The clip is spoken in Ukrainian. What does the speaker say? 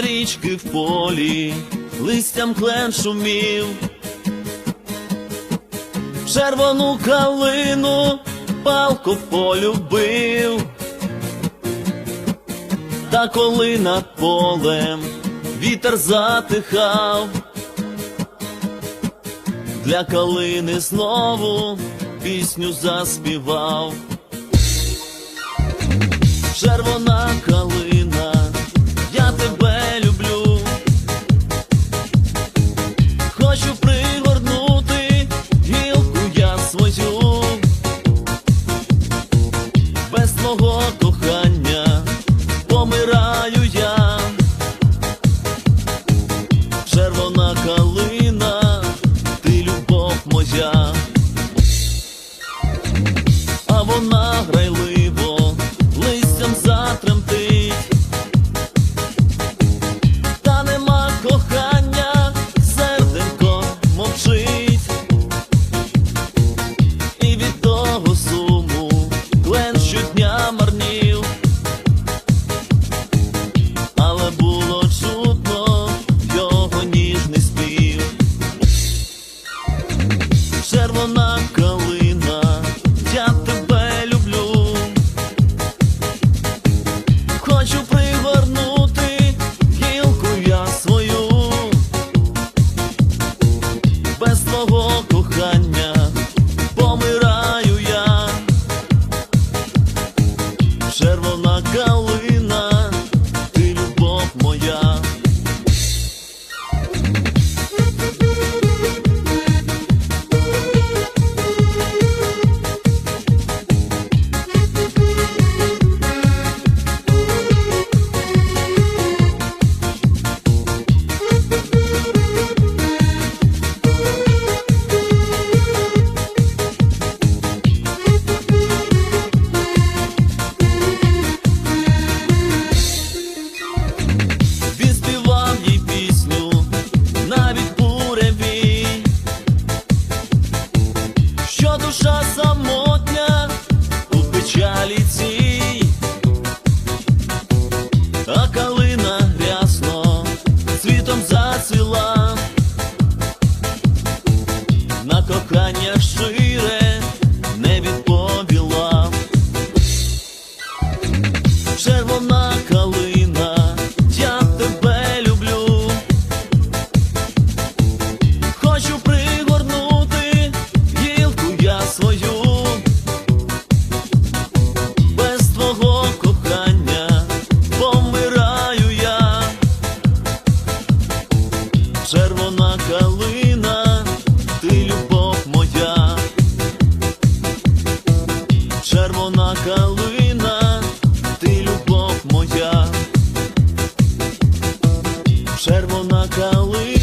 квітки в полі, листям клен шумів, червону калину палко полюбив, та коли над полем вітер затихав, для калини знову пісню заспівав. Червона калина, свою. Без твого кохання помираю я. Червона калина, ти любов моя. А вона грайливо Червона калина, я тебе люблю. Хочу пригорнути гілку я свою. Без твого кохання помираю я. Червона калина, червона калина, ти любов моя, червона калина, ти любов моя, червона калина.